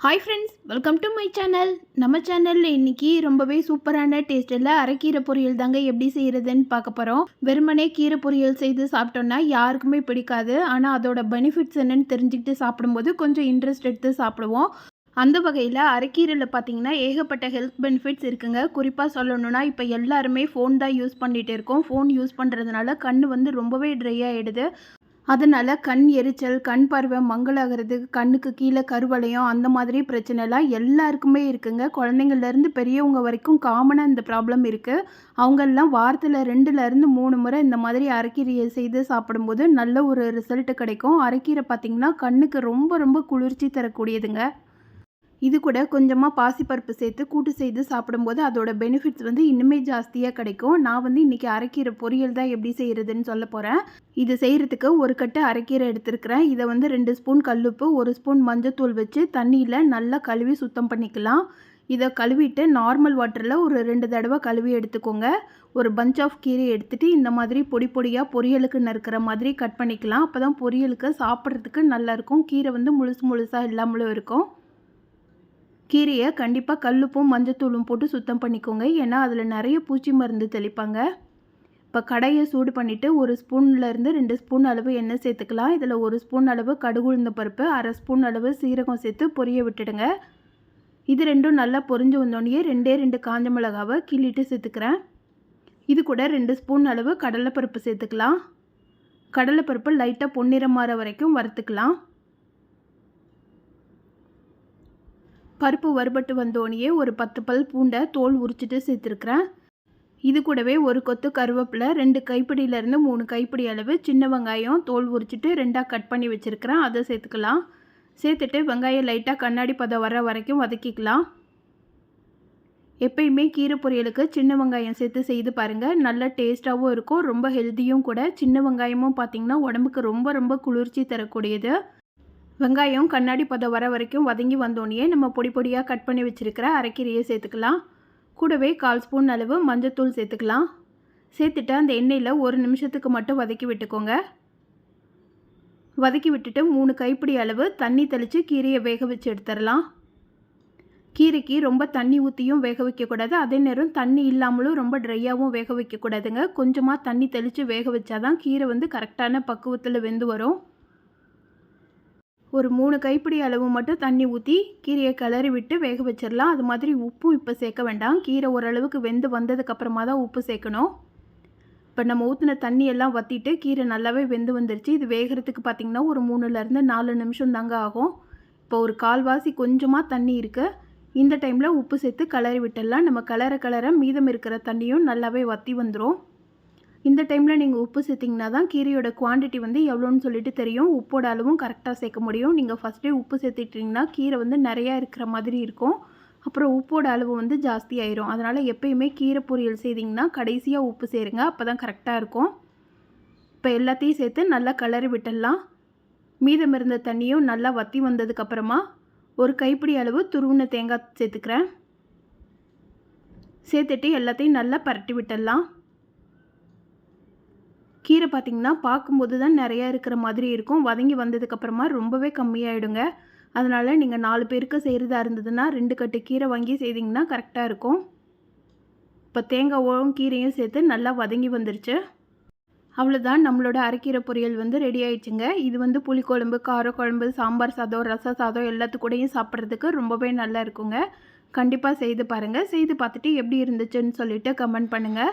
Hi friends welcome to my channel நம்ம சேனலில் இன்னைக்கு ரொம்பவே சூப்பரான டேஸ்ட்டில் அரைக்கீரை பொரியல் தாங்க எப்படி செய்கிறதுன்னு பார்க்க போகிறோம் வெறுமனே கீரை பொரியல் செய்து சாப்பிட்டோன்னா யாருக்குமே பிடிக்காது. ஆனால் அதோட பெனிஃபிட்ஸ் என்னென்னு தெரிஞ்சுக்கிட்டு சாப்பிடும்போது கொஞ்சம் இன்ட்ரெஸ்ட் எடுத்து சாப்பிடுவோம். அந்த வகையில் அரைக்கீரையில் பார்த்தீங்கன்னா ஏகப்பட்ட ஹெல்த் பெனிஃபிட்ஸ் இருக்குங்க. குறிப்பாக சொல்லணும்னா இப்போ எல்லாருமே ஃபோன் தான் யூஸ் பண்ணிகிட்டு இருக்கோம். ஃபோன் யூஸ் பண்ணுறதுனால கண் வந்து ரொம்பவே ட்ரை ஆகிடுது அதனால் கண் எரிச்சல் கண் பார்வை மங்களாகிறது கண்ணுக்கு கீழே கருவளையம் அந்த மாதிரி பிரச்சனைலாம் எல்லாருக்குமே இருக்குங்க. குழந்தைங்கள்லேருந்து பெரியவங்க வரைக்கும் காமனாக இந்த ப்ராப்ளம் இருக்குது அவங்கெல்லாம் வாரத்தில் ரெண்டுலேருந்து மூணு முறை இந்த மாதிரி அரைக்கீரையை செய்து சாப்பிடும்போது நல்ல ஒரு ரிசல்ட் கிடைக்கும். அரைக்கீரை பார்த்திங்கன்னா கண்ணுக்கு ரொம்ப ரொம்ப குளிர்ச்சி தரக்கூடியதுங்க. இது கூட கொஞ்சமாக பாசிப்பருப்பு சேர்த்து கூட்டு செய்து சாப்பிடும்போது அதோட பெனிஃபிட்ஸ் வந்து இன்னுமே ஜாஸ்தியாக கிடைக்கும். நான் வந்து இன்றைக்கி அரைக்கீரை பொரியல் தான் எப்படி செய்கிறதுன்னு சொல்ல போகிறேன் இது செய்கிறதுக்கு ஒரு கட்டு அரைக்கீரை எடுத்துருக்கிறேன். இதை வந்து ரெண்டு ஸ்பூன் கல்லுப்பு ஒரு ஸ்பூன் மஞ்சத்தூள் வச்சு தண்ணியில் நல்லா கழுவி சுத்தம் பண்ணிக்கலாம். இதை கழுவிட்டு நார்மல் வாட்டரில் ஒரு ரெண்டு தடவை கழுவி எடுத்துக்கோங்க. ஒரு பஞ்ச் ஆஃப் கீரை எடுத்துகிட்டு இந்த மாதிரி பொடி பொடியாக பொரியலுக்கு நறுக்கிற மாதிரி கட் பண்ணிக்கலாம். அப்போ தான் பொரியலுக்கு சாப்பிட்றதுக்கு நல்லாயிருக்கும் கீரை வந்து முழுசு முழுசாக இல்லாமலும் இருக்கும். கீரையை கண்டிப்பாக கல்லுப்பும் மஞ்சத்தூளும் போட்டு சுத்தம் பண்ணிக்கோங்க. ஏன்னா அதில் நிறைய பூச்சி மருந்து தெளிப்பாங்க. இப்போ கடையை சூடு பண்ணிவிட்டு ஒரு ஸ்பூன்லேருந்து ரெண்டு ஸ்பூன் அளவு எண்ணெய் சேர்த்துக்கலாம். இதில் ஒரு ஸ்பூன் அளவு கடுகு உளுந்த பருப்பு அரை ஸ்பூன் அளவு சீரகம் சேர்த்து பொரிய விட்டுடுங்க. இது ரெண்டும் நல்லா பொரிஞ்சு வந்தோடனே ரெண்டே ரெண்டு காஞ்ச மிளகாவை கிள்ளிட்டு சேர்த்துக்கிறேன். இது கூட ரெண்டு ஸ்பூன் அளவு கடலைப்பருப்பு சேர்த்துக்கலாம். கடலைப்பருப்பு லைட்டாக பொன்னிறம் மாற வரைக்கும் வறுத்துக்கலாம். பருப்பு வறுபட்டு வந்தோடனேயே ஒரு பத்து பல் பூண்டை தோல் உரிச்சிட்டு சேர்த்துருக்குறேன். இது கூடவே ஒரு கொத்து கருவேப்பிலை ரெண்டு கைப்பிடியிலேருந்து மூணு கைப்பிடி அளவு சின்ன வெங்காயம் தோல் உரிச்சிட்டு ரெண்டாக கட் பண்ணி வச்சுருக்கிறேன். அதை சேர்த்துக்கலாம். சேர்த்துட்டு வெங்காயம் லைட்டாக கண்ணாடி பதம் வர வரைக்கும் வதக்கிக்கலாம். எப்பயுமே கீரை பொரியலுக்கு சின்ன வெங்காயம் சேர்த்து செய்து பாருங்கள் நல்ல டேஸ்ட்டாகவும் இருக்கும். ரொம்ப ஹெல்த்தியும் கூட. சின்ன வெங்காயமும் பார்த்திங்கன்னா உடம்புக்கு ரொம்ப ரொம்ப குளிர்ச்சி தரக்கூடியது. வெங்காயம் கண்ணாடி பதம் வர வரைக்கும் வதங்கி வந்தோடனே நம்ம பொடி பொடியாக கட் பண்ணி வச்சுருக்கிற அரைக்கீரையை சேர்த்துக்கலாம். கூடவே கால் ஸ்பூன் அளவு மஞ்சத்தூள் சேர்த்துக்கலாம். சேர்த்துட்டு அந்த எண்ணெயில் ஒரு நிமிஷத்துக்கு மட்டும் வதக்கி விட்டுக்கோங்க. வதக்கி விட்டுட்டு மூணு கைப்பிடி அளவு தண்ணி தெளித்து கீரையை வேக வச்சு எடுத்துடலாம். கீரைக்கு ரொம்ப தண்ணி ஊற்றியும் வேக வைக்கக்கூடாது அதே நேரம் தண்ணி இல்லாமலும் ரொம்ப ட்ரையாகவும் வேக வைக்கக்கூடாதுங்க கொஞ்சமாக தண்ணி தெளித்து வேக வச்சாதான் கீரை வந்து கரெக்டான பக்குவத்தில் வெந்து வரும். ஒரு மூணு கைப்பிடி அளவு மட்டும் தண்ணி ஊற்றி கீரையை கிளறி விட்டு வேக வச்சிடலாம். அது மாதிரி உப்பும் இப்போ சேர்க்க வேண்டாம். கீரை ஓரளவுக்கு வெந்து வந்ததுக்கப்புறமா தான் உப்பு சேர்க்கணும். இப்போ நம்ம ஊற்றின தண்ணி எல்லாம் வற்றிட்டு கீரை நல்லாவே வெந்து வந்துருச்சு. இது வேகிறதுக்கு பார்த்திங்கன்னா ஒரு மூணுலேருந்து நாலு நிமிஷம் தாங்க ஆகும். இப்போ ஒரு கால்வாசி கொஞ்சமாக தண்ணி இருக்குது இந்த டைமில் உப்பு சேர்த்து கலறி விட்டுடலாம். நம்ம கலர கலர மீதம் இருக்கிற தண்ணியும் நல்லாவே வற்றி வந்துடும் இந்த டைமில் நீங்கள் உப்பு சேர்த்திங்கன்னா தான் கீரையோட குவான்டிட்டி வந்து எவ்வளோன்னு சொல்லிட்டு தெரியும். உப்போட அளவும் கரெக்டாக சேர்க்க முடியும். நீங்கள் ஃபஸ்ட்டே உப்பு சேர்த்துட்டிங்கன்னா கீரை வந்து நிறையா இருக்கிற மாதிரி இருக்கும். அப்புறம் உப்போட அளவு வந்து ஜாஸ்தி ஆயிரும். அதனால் எப்பயுமே கீரை பொரியல் செய்திங்கன்னா கடைசியாக உப்பு சேருங்க. அப்போ தான் கரெக்டாக இருக்கும். இப்போ எல்லாத்தையும் சேர்த்து நல்லா கலரி விட்டுடலாம். மீதம் இருந்த தண்ணியும் நல்லா வற்றி வந்ததுக்கப்புறமா ஒரு கைப்பிடி அளவு துருவின தேங்காய் சேர்த்துக்கிறேன். சேர்த்துட்டு எல்லாத்தையும் நல்லா பரட்டி விட்டுடலாம். கீரை பார்த்திங்கன்னா பார்க்கும்போது தான் நிறையா இருக்கிற மாதிரி இருக்கும். வதங்கி வந்ததுக்கப்புறமா ரொம்பவே கம்மியாயிடுங்க. அதனால் நீங்கள் நாலு பேருக்கு செய்கிறதா இருந்ததுன்னா ரெண்டு கட்டு கீரை வாங்கி செய்திங்கன்னா கரெக்டாக இருக்கும். இப்போ தேங்காவும் கீரையும் சேர்த்து நல்லா வதங்கி வந்துருச்சு. அவ்வளோதான் நம்மளோட அரைக்கீரை பொரியல் வந்து ரெடி ஆயிடுச்சுங்க. இது வந்து புளிக்குழம்பு காரக்குழம்பு சாம்பார் சாதம் ரச சாதம் எல்லாத்துக்கூடையும் சாப்பிட்றதுக்கு ரொம்பவே நல்லா இருக்குங்க. கண்டிப்பாக செய்து பாருங்கள் செய்து பார்த்துட்டு எப்படி இருந்துச்சுன்னு சொல்லிவிட்டு கமெண்ட் பண்ணுங்கள்